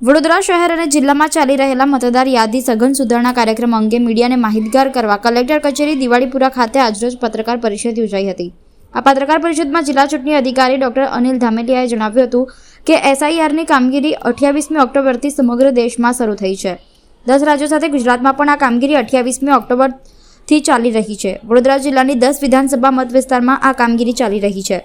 વડોદરા શહેર અને જિલ્લામાં ચાલી રહેલા મતદાર યાદી સઘન સુધારણા કાર્યક્રમ અંગે મીડિયાને માહિતગાર કરવા કલેક્ટર કચેરી દિવાળીપુરા ખાતે આજરોજ પત્રકાર પરિષદ યોજાઈ હતી. આ પત્રકાર પરિષદમાં જિલ્લા ચૂંટણી અધિકારી ડોક્ટર અનિલ ધામેલિયાએ જણાવ્યું હતું કે એસઆઈઆરની કામગીરી અઠ્યાવીસમી ઓક્ટોબરથી સમગ્ર દેશમાં શરૂ થઈ છે. દસ રાજ્યો સાથે ગુજરાતમાં પણ આ કામગીરી અઠ્યાવીસમી ઓક્ટોબરથી ચાલી રહી છે. વડોદરા જિલ્લાની દસ વિધાનસભા મત વિસ્તારમાં આ કામગીરી ચાલી રહી છે.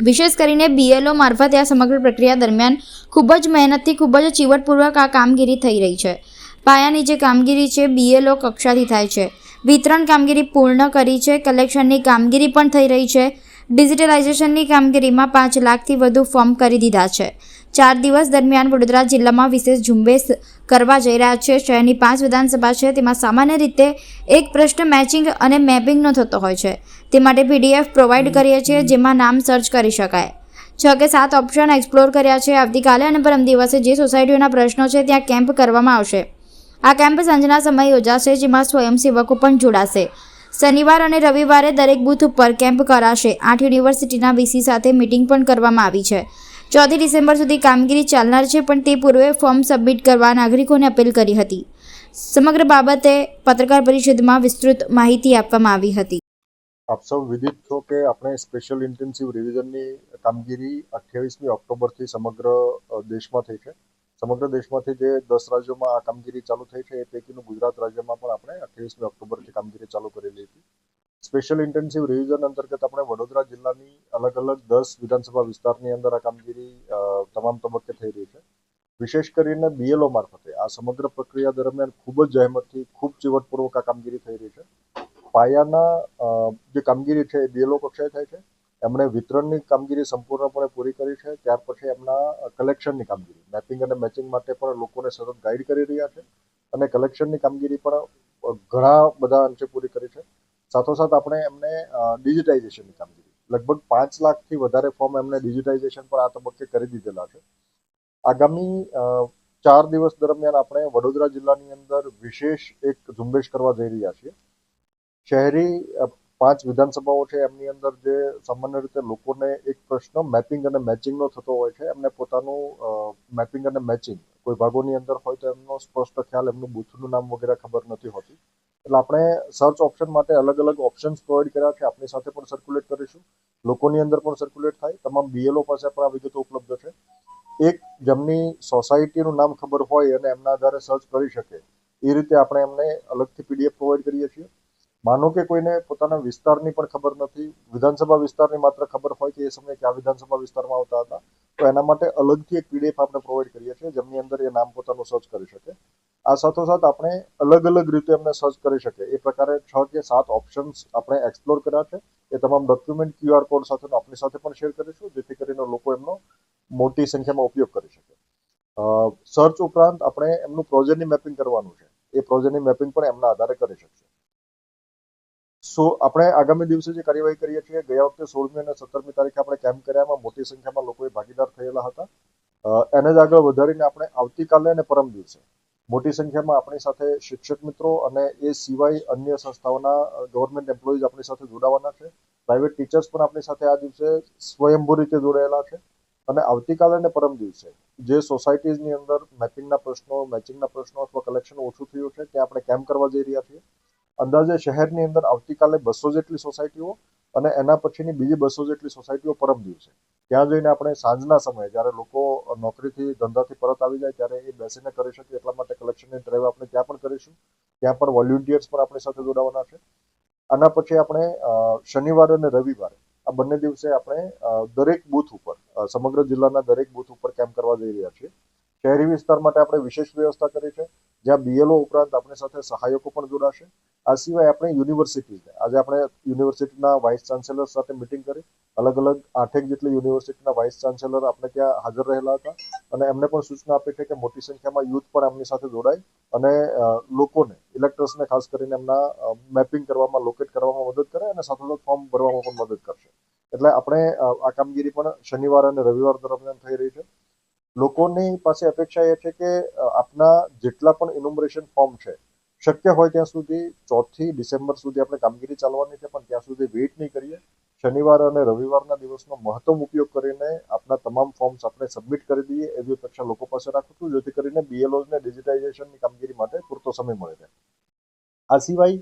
વિશેષ કરીને બીએલઓ મારફતે આ સમગ્ર પ્રક્રિયા દરમિયાન ખૂબ જ મહેનતથી, ખૂબ જ ચીવટપૂર્વક આ કામગીરી થઈ રહી છે. પાયાની જે કામગીરી છે બીએલઓ કક્ષાથી થાય છે. વિતરણ કામગીરી પૂર્ણ કરી છે, કલેક્શનની કામગીરી પણ થઈ રહી છે. ડિજિટલાઇઝેશનની કામગીરીમાં પાંચ લાખથી વધુ ફોર્મ કરી દીધા છે. ચાર દિવસ દરમિયાન વડોદરા જિલ્લામાં વિશેષ ઝુંબેશ કરવા જઈ રહ્યા છે. શહેરની પાંચ વિધાનસભા છે. તેમાં સામાન્ય રીતે એક પ્રશ્ન મેચિંગ અને મેપિંગનો થતો હોય છે. તે માટે પીડીએફ પ્રોવાઈડ કરીએ છીએ, જેમાં નામ સર્ચ કરી શકાય. છ કે સાત ઓપ્શન એક્સપ્લોર કર્યા છે. આવતીકાલે અને પરમ દિવસે જે સોસાયટીઓના પ્રશ્નો છે, ત્યાં કેમ્પ કરવામાં આવશે. આ કેમ્પ સાંજના સમયે યોજાશે, જેમાં સ્વયંસેવકો પણ જોડાશે. શનિવાર અને રવિવારે દરેક બૂથ ઉપર કેમ્પ કરાશે. આઠ યુનિવર્સિટીના વીસી સાથે મિટિંગ પણ કરવામાં આવી છે. ચોથી ડિસેમ્બર સુધી કામગીરી ચાલનાર છે, પણ તે પૂર્વે ફોર્મ સબમિટ કરવા નાગરિકોને અપીલ કરી હતી. સમગ્ર બાબતે પત્રકાર પરિષદમાં વિસ્તૃત માહિતી આપવામાં આવી હતી. આપ સૌ વિદિત છો કે આપણે સ્પેશિયલ ઇન્ટેન્સિવ રિવિઝનની કામગીરી અઠ્યાવીસમી ઓક્ટોબરથી સમગ્ર દેશમાં થઈ છે. સમગ્ર દેશમાંથી જે દસ રાજ્યોમાં આ કામગીરી ચાલુ થઈ છે, એ પૈકીનું ગુજરાત રાજ્યમાં પણ આપણે અઠ્યાવીસમી ઓક્ટોબરથી કામગીરી ચાલુ કરેલી હતી. સ્પેશિયલ ઇન્ટેન્સિવ રિવિઝન અંતર્ગત આપણે વડોદરા જિલ્લાની અલગ અલગ દસ વિધાનસભા વિસ્તારની અંદર આ કામગીરી તમામ તબક્કે થઈ રહી છે. વિશેષ કરીને બીએલઓ મારફતે આ સમગ્ર પ્રક્રિયા દરમિયાન ખૂબ જ જહેમતથી, ખૂબ ચીવટપૂર્વક આ કામગીરી થઈ રહી છે. પાયાના જે કામગીરી છે એ બીએલઓ કક્ષાએ થાય છે. એમણે વિતરણની કામગીરી સંપૂર્ણપણે પૂરી કરી છે. ત્યાર પછી એમના કલેક્શનની કામગીરી મેપિંગ અને મેચિંગ માટે પણ લોકોને સતત ગાઈડ કરી રહ્યા છે. અને કલેક્શનની કામગીરી પણ ઘણા બધા અંશે પૂરી કરી છે. સાથોસાથ આપણે એમને ડિજિટાઇઝેશનની કામગીરી. લગભગ પાંચ લાખથી વધારે ફોર્મ એમને ડિજિટાઇઝેશન પર આ તબક્કે કરી દીધેલા છે. આગામી ચાર દિવસ દરમિયાન આપણે વડોદરા જિલ્લાની અંદર વિશેષ એક ઝુંબેશ કરવા જઈ રહ્યા છીએ. શહેરી પાંચ વિધાનસભાઓ છે, એમની અંદર જે સામાન્ય રીતે લોકોને એક પ્રશ્ન મેપિંગ અને મેચિંગનો થતો હોય છે, એમને પોતાનું મેપિંગ અને મેચિંગ કોઈ ભાગોની અંદર હોય તો એમનો સ્પષ્ટ ખ્યાલ, એમનું બૂથનું નામ વગેરે ખબર નથી હોતી. એટલે આપણે સર્ચ ઓપ્શન માટે અલગ અલગ ઓપ્શન્સ પ્રોવાઈડ કર્યા છે આપની સાથે પણ સર્ક્યુલેટ કરીશું. લોકોની અંદર પણ સર્ક્યુલેટ થાય. તમામ બીએલઓ પાસે પણ આ વિગતો ઉપલબ્ધ છે. એક, જેમની સોસાયટીનું નામ ખબર હોય અને એમના આધારે સર્ચ કરી શકે, એ રીતે આપણે એમને અલગથી પીડીએફ પ્રોવાઈડ કરીએ છીએ. માનો કે કોઈને પોતાના વિસ્તારની પણ ખબર નથી, વિધાનસભા વિસ્તારની માત્ર ખબર હોય કે એ સમયે કયા વિધાનસભા વિસ્તારમાં આવતા હતા, તો એના માટે અલગથી એક પીડીએફ આપણે પ્રોવાઈડ કરીએ છીએ, જેમની અંદર એ નામ પોતાનું સર્ચ કરી શકે. આ સાથોસાથ આપણે અલગ અલગ રીતે એમને સર્ચ કરી શકે એ પ્રકારે છ કે સાત ઓપ્શન્સ આપણે એક્સપ્લોર કર્યા છે. એ તમામ ડોક્યુમેન્ટ ક્યુઆર કોડ સાથે આપની સાથે પણ શેર કરીશું, જેથી કરીને લોકો એમનો મોટી સંખ્યામાં ઉપયોગ કરી શકે. સર્ચ ઉપરાંત આપણે એમનું પ્રોજેક્ટની મેપિંગ કરવાનું છે. એ પ્રોજેક્ટની મેપિંગ પણ એમના આધારે કરી શકશે સો આપણે આગામી દિવસે જે કાર્યવાહી કરીએ છીએ, ગયા વખતે સોળમી અને સત્તરમી તારીખે આપણે કેમ્પ કર્યામાં મોટી સંખ્યામાં લોકોએ ભાગીદાર થયેલા હતા. એને જ આગળ વધારીને આપણે આવતીકાલે અને પરમ દિવસે મોટી સંખ્યામાં આપણી સાથે શિક્ષક મિત્રો અને એ સિવાય અન્ય સંસ્થાઓના ગવર્મેન્ટ એમ્પ્લોઈઝ આપણી સાથે જોડાવાના છે. પ્રાઇવેટ ટીચર્સ પણ આપણી સાથે આ દિવસે સ્વયંભૂ રીતે જોડાયેલા છે. અને આવતીકાલે અને પરમ દિવસે જે સોસાયટીઝની અંદર મેપિંગના પ્રશ્નો મેચિંગના પ્રશ્નો અથવા કલેક્શન ઓછું થયું છે, ત્યાં આપણે કેમ્પ કરવા જઈ રહ્યા છીએ. અંદાજે શહેરની અંદર આવતીકાલે બસો જેટલી સોસાયટીઓ અને એના પછીની બીજી બસો જેટલી સોસાયટીઓ પરમ દિવસે. ત્યાં જઈને આપણે સાંજના સમયે જ્યારે લોકો નોકરીથી, ધંધાથી પરત આવી જાય ત્યારે એ બેસીને કરી શકે એટલા માટે કલેક્શનની ડ્રાઈવ આપણે ત્યાં પણ કરીશું. ત્યાં પણ વોલ્યુન્ટિયર્સ પણ આપણી સાથે જોડાવાના છે. આના પછી આપણે શનિવારે અને રવિવારે આ બંને દિવસે આપણે દરેક બૂથ ઉપર સમગ્ર જિલ્લાના દરેક બૂથ ઉપર કેમ્પ કરવા જઈ રહ્યા છીએ. શહેરી વિસ્તાર માટે આપણે વિશેષ વ્યવસ્થા કરી છે. જ્યાં બીએલઓ ઉપરાંત આપણી સાથે સહાયકો પણ જોડાશે. આ સિવાય આપણે યુનિવર્સિટી આજે આપણે યુનિવર્સિટીના વાઇસ ચાન્સેલર સાથે મિટિંગ કરી. અલગ અલગ આઠેક જેટલી યુનિવર્સિટીના વાઇસ ચાન્સેલર આપણે ત્યાં હાજર રહેલા હતા. અને એમને પણ સૂચના આપી છે કે મોટી સંખ્યામાં યુથ પણ એમની સાથે જોડાય અને લોકોને ઇલેક્ટર્સને ખાસ કરીને એમના મેપિંગ કરવામાં લોકેટ કરવામાં મદદ કરે અને સાથોસાથ ફોર્મ ભરવામાં પણ મદદ કરશે. એટલે આપણે આ કામગીરી પણ શનિવાર અને રવિવાર દરમિયાન થઈ રહી છે. લોકોની પાસે અપેક્ષા એ છે કે આપના જેટલા પણ ઇન્યુમરેશન ફોર્મ છે, શક્ય હોય ત્યાં સુધી ચોથી ડિસેમ્બર સુધી આપણે કામગીરી ચાલવાની છે, પણ ત્યાં સુધી વેઇટ નહીં કરીએ. શનિવાર અને રવિવારના દિવસનો મહત્તમ ઉપયોગ કરીને આપના તમામ ફોર્મ્સ આપણે સબમિટ કરી દઈએ, એવી અપેક્ષા લોકો પાસે રાખું છું, જેથી કરીને બીએલઓને ડિજિટાઇઝેશનની કામગીરી માટે પૂરતો સમય મળે છે આ સિવાય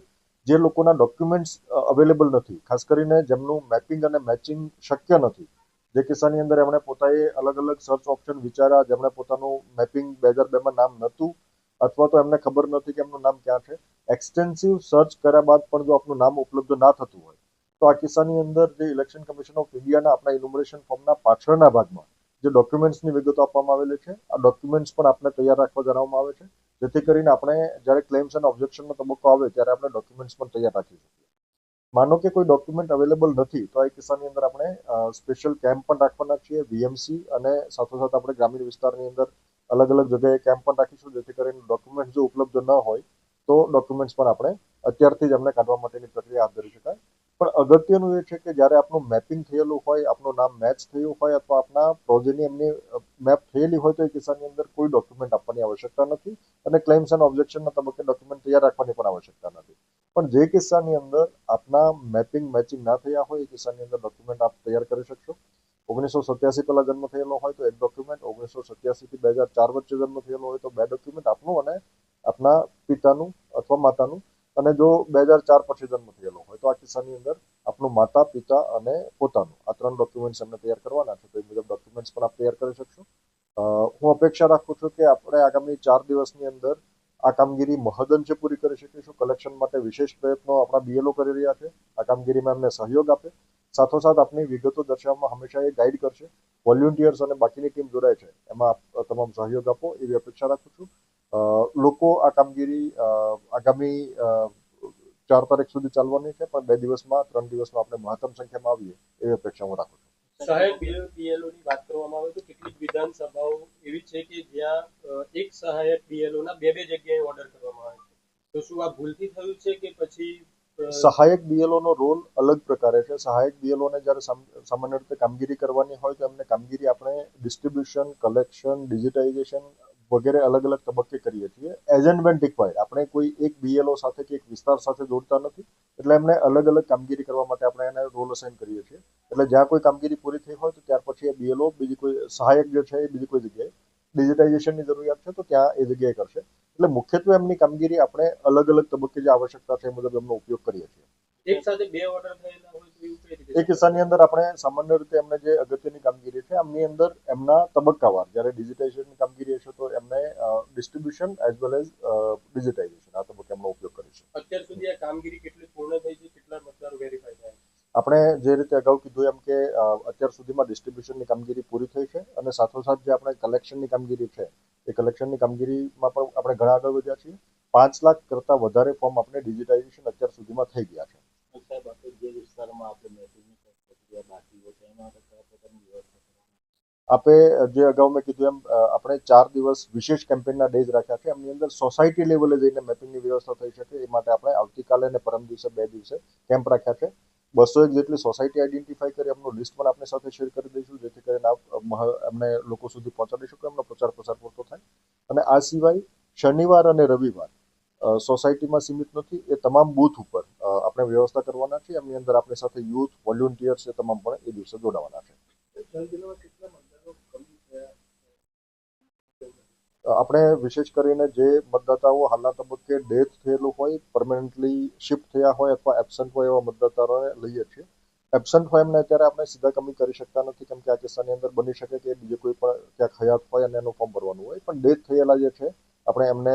જે લોકોના ડોક્યુમેન્ટ્સ અવેલેબલ નથી, ખાસ કરીને જેમનું મેપિંગ અને મેચિંગ શક્ય નથી જે કિસ્સાની અંદર એમણે પોતાએ અલગ અલગ સર્ચ ઓપ્શન વિચાર્યા જેમણે પોતાનું મેપિંગ બે હજાર બેમાં નામ નહોતું. અથવા તો એમને ખબર નથી કે એમનું નામ ક્યાં છે. એક્સટેન્સિવ સર્ચ કર્યા બાદ પણ જો આપનું નામ ઉપલબ્ધ ના થતું હોય, તો આ કિસ્સાની અંદર જે ઇલેક્શન કમિશન ઓફ ઇન્ડિયાના આપણા ઇન્યુમરેશન ફોર્મના પાછળના ભાગમાં જે ડોક્યુમેન્ટ્સની વિગતો આપવામાં આવેલી છે, આ ડોક્યુમેન્ટ્સ પણ આપણે તૈયાર રાખવા જણાવવામાં આવે છે. જેથી કરીને આપણે જ્યારે ક્લેમ્સ અને ઓબ્જેક્શનનો તબક્કો આવે ત્યારે આપણે ડોક્યુમેન્ટ્સ પણ તૈયાર રાખી શકીએ. માનો કે કોઈ ડોક્યુમેન્ટ અવેલેબલ નથી, તો આ કિસ્સાની અંદર આપણે સ્પેશિયલ કેમ્પ પણ રાખવાના છીએ વીએમસી અને સાથોસાથ આપણે ગ્રામીણ વિસ્તારની અંદર અલગ અલગ જગ્યાએ કેમ્પ પણ રાખીશું, જેથી કરીને ડોક્યુમેન્ટ જો ઉપલબ્ધ ન હોય, તો ડોક્યુમેન્ટ્સ પણ આપણે અત્યારથી જ એમને કાઢવા માટેની પ્રક્રિયા હાથ ધરી શકાય. પણ અગત્યનું એ છે કે જ્યારે આપનું મેપિંગ થયેલું હોય, આપનું નામ મેચ થયું હોય, અથવા આપના પ્રોજેની એમની મેપ થયેલી હોય, તો એ કિસ્સાની અંદર કોઈ ડોક્યુમેન્ટ આપવાની આવશ્યકતા નથી અને ક્લેમ્સ એન્ડ ઓબ્જેક્શનના તબક્કે ડોક્યુમેન્ટ તૈયાર રાખવાની પણ આવશ્યકતા નથી. પણ જે કિસ્સાની અંદર આપના મેપિંગ મેચિંગ ના થયા હોય, એ કિસ્સાની અંદર ડોક્યુમેન્ટ આપ તૈયાર કરી શકશો. ઓગણીસો સત્યાસી પહેલા જન્મ થયેલો હોય તો એક ડોક્યુમેન્ટ ઓગણીસો સત્યાસી થી બે હજાર ચાર વચ્ચે જન્મ થયેલો હોય તો બે ડોક્યુમેન્ટ આપનું અને આપના પિતાનું અથવા માતાનું. અને જો બે હજાર ચાર પછી જન્મ થયેલો હોય તો આ કિસ્સાની અંદર આપનું માતા, પિતા અને પોતાનું. આ ત્રણ ડોક્યુમેન્ટ્સ એમને તૈયાર કરવાના છે, તો એ મુજબ ડોક્યુમેન્ટ્સ પણ આપ તૈયાર કરી શકશો. હું અપેક્ષા રાખું છું કે આપણે આગામી ચાર દિવસની અંદર આ કામગીરી મહદઅંશે પૂરી કરી શકીશું. કલેક્શન માટે વિશેષ પ્રયત્નો આપણા બીએલઓ કરી રહ્યા છે. આ કામગીરીમાં એમને સહયોગ આપે. સાથોસાથ આપની વિગતો દર્શાવવામાં હંમેશા એ ગાઈડ કરશે. વોલ્યુન્ટિયર્સ અને બાકીની ટીમ જોડાય છે. એમાં તમામ સહયોગ આપો એવી અપેક્ષા રાખું છું. લોકો આ કામગીરી આગામી ચાર તારીખ સુધી ચાલવાની છે, પણ બે દિવસમાં, ત્રણ દિવસમાં આપણે મહત્તમ સંખ્યામાં આવીએ એવી અપેક્ષા હું રાખું છું. સહાયક બીએલઓ ની વાત કરવામાં આવે તો કેટલીક વિધાનસભાઓ એવી છે કે જ્યાં એક સહાયક બીએલઓ ના બે બે જગ્યાએ ઓર્ડર કરવામાં આવે છે. તો શું આ ભૂલથી થયું છે કે પછી સહાયક બીએલઓ નો રોલ અલગ પ્રકારે છે? સહાયક બીએલઓ ને જ્યારે સામાન્ય રીતે કામગીરી કરવાની હોય તો એમને કામગીરી આપણે ડિસ્ટ્રીબ્યુશન કલેક્શન ડિજિટાઇઝેશન વગેરે અલગ અલગ તબક્કે કરીએ છીએ. એજન્ટમેન્ટ રિક્વાયર્ડ આપણે કોઈ એક બીએલઓ સાથે કે એક વિસ્તાર સાથે જોડતા નથી. એટલે એમને અલગ અલગ કામગીરી કરવા માટે આપણે એને રોલ અસાઇન કરીએ છીએ. એટલે જ્યાં કોઈ કામગીરી પૂરી થઈ હોય તો ત્યાર પછી એ બીએલઓ બીજી કોઈ સહાયક જે છે એ બીજી કોઈ જગ્યાએ ડિજિટાઇઝેશનની જરૂરિયાત છે તો ત્યાં એ જગ્યાએ કરશે. એટલે મુખ્યત્વે એમની કામગીરી આપણે અલગ અલગ તબક્કે જે આવશ્યકતા છે એ મુજબ એમનો ઉપયોગ કરીએ છીએ. એક સાથે બે ઓર્ડર થયેલા હોય તો એવું કઈ રીતે એ કિસ્સાની અંદર આપણે સામાન્ય રીતે એમને જે અગત્યની કામગીરી છે એમની અંદર એમના તબક્કાવાર જ્યારે ડિજિટાઇઝેશનની કામગીરી distribution as well as digitisation આ તબક્કે એમનો ઉપયોગ કરીશું અત્યાર સુધી આ કામગીરી કેટલી પૂર્ણ થઈ છે? કેટલા મતદારો વેરીફાઈ થયા આપણે જે રીતે અગાઉ કીધું એમ કે અત્યાર સુધીમાં ડિસ્ટ્રીબ્યુશનની કામગીરી પૂરી થઈ છે અને સાથોસાથ જે આપણે કલેક્શનની કામગીરી છે એ કલેક્શનની કામગીરીમાં પણ આપણે ઘણા આગળ વધ્યા છીએ. પાંચ લાખ કરતાં વધારે ફોર્મ આપણે ડિજિટાઇઝેશન અત્યાર સુધીમાં થઈ ગયા છે. જે વિસ્તારમાં આપણે બાકી હોય તેના માટે કયા પ્રકારની વ્યવસ્થા કરવાની આપે જે અગાઉ મેં કીધું એમ આપણે ચાર દિવસ વિશેષ કેમ્પેનના ડેઝ રાખ્યા છે. એમની અંદર સોસાયટી લેવલે જઈને મેપિંગની વ્યવસ્થા થઈ શકે એ માટે આપણે આવતીકાલે અને પરમ દિવસે બે દિવસે કેમ્પ રાખ્યા છે. બસો એક જેટલી સોસાયટી આઈડેન્ટિફાઈ કરી એમનું લિસ્ટ પણ આપણી સાથે શેર કરી દઈશું, જેથી કરીને આપ એમને લોકો સુધી પહોંચાડી શકો એમનો પ્રચાર પ્રસાર પૂરતો થાય. અને આ સિવાય શનિવાર અને રવિવાર સોસાયટીમાં સીમિત નથી, એ તમામ બૂથ ઉપર આપણે વ્યવસ્થા કરવાના છે. એમની અંદર આપણી સાથે યુથ વોલ્યુન્ટિયર્સ એ તમામ પણ એ દિવસે જોડાવાના છે. આપણે વિશેષ કરીને જે મતદાતાઓ હાલના તબક્કે ડેથ થયેલું હોય પરમનન્ટલી શિફ્ટ થયા હોય અથવા એબસન્ટ હોય એવા મતદાતાઓને લઈએ છીએ. એબસન્ટ હોય એમને અત્યારે આપણે સીધા કમી કરી શકતા નથી, કેમ કે આ કિસ્સાની અંદર બની શકે કે બીજે કોઈ પણ ક્યાંક હયાત હોય અને એનું ફોર્મ ભરવાનું હોય. પણ ડેથ થયેલા જે છે, આપણે એમને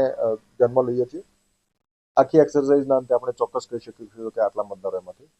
ધ્યાનમાં લઈએ છીએ. આખી એક્સરસાઇઝના અંતે આપણે ચોક્કસ કહી શકીશું કે આટલા મતદારો એમાંથી